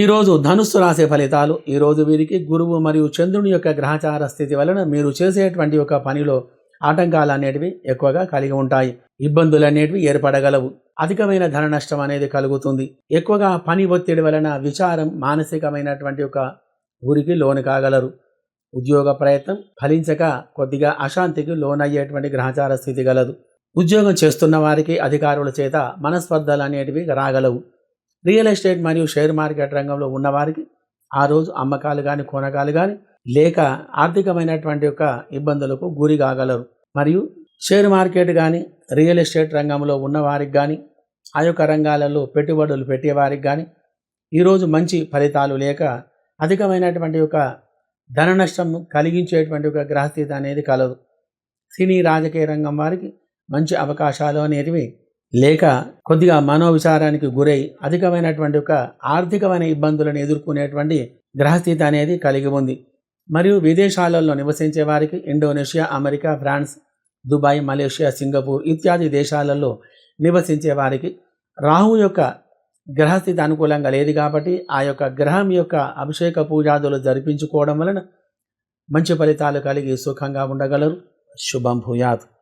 ఈరోజు ధనుస్సు రాసే ఫలితాలు ఈరోజు వీరికి గురువు మరియు చంద్రుని యొక్క గ్రహచార స్థితి వలన మీరు చేసేటువంటి ఒక పనిలో ఆటంకాలు అనేటివి ఎక్కువగా కలిగి ఉంటాయి. ఇబ్బందులు అనేటివి ఏర్పడగలవు. అధికమైన ధన నష్టం అనేది కలుగుతుంది. ఎక్కువగా పని ఒత్తిడి వలన విచారం మానసికమైనటువంటి ఒక ఊరికి లోను కాగలరు. ఉద్యోగ ప్రయత్నం ఫలించక కొద్దిగా అశాంతికి లోనయ్యేటువంటి గ్రహచార స్థితి గలదు. ఉద్యోగం చేస్తున్న వారికి అధికారుల చేత మనస్పర్ధలు అనేటివి రాగలవు. రియల్ ఎస్టేట్ మరియు షేర్ మార్కెట్ రంగంలో ఉన్నవారికి ఆ రోజు అమ్మకాలు కానీ కొనగాలు కానీ లేక ఆర్థికమైనటువంటి యొక్క ఇబ్బందులకు గురి కాగలరు. మరియు షేర్ మార్కెట్ కానీ రియల్ ఎస్టేట్ రంగంలో ఉన్నవారికి కానీ ఆ యొక్క రంగాలలో పెట్టుబడులు పెట్టేవారికి కానీ ఈరోజు మంచి ఫలితాలు లేక అధికమైనటువంటి ఒక ధన నష్టం కలిగించేటువంటి ఒక గ్రహస్థితి అనేది కలదు. సినీ రాజకీయ రంగం వారికి మంచి అవకాశాలు అనేటివి లేక కొద్దిగా మనోవిచారానికి గురై అధికమైనటువంటి ఒక ఆర్థికమైన ఇబ్బందులను ఎదుర్కొనేటువంటి గ్రహస్థితి అనేది కలిగి ఉంది. మరియు విదేశాలలో నివసించే వారికి Indonesia America France Dubai Malaysia Singapore ఇత్యాది దేశాలలో నివసించే వారికి రాహు యొక్క గ్రహస్థితి అనుకూలంగా లేదు కాబట్టి ఆ యొక్క గ్రహం యొక్క అభిషేక పూజాదులు జరిపించుకోవడం వలన మంచి ఫలితాలు కలిగి సుఖంగా ఉండగలరు. శుభం భూయాత్.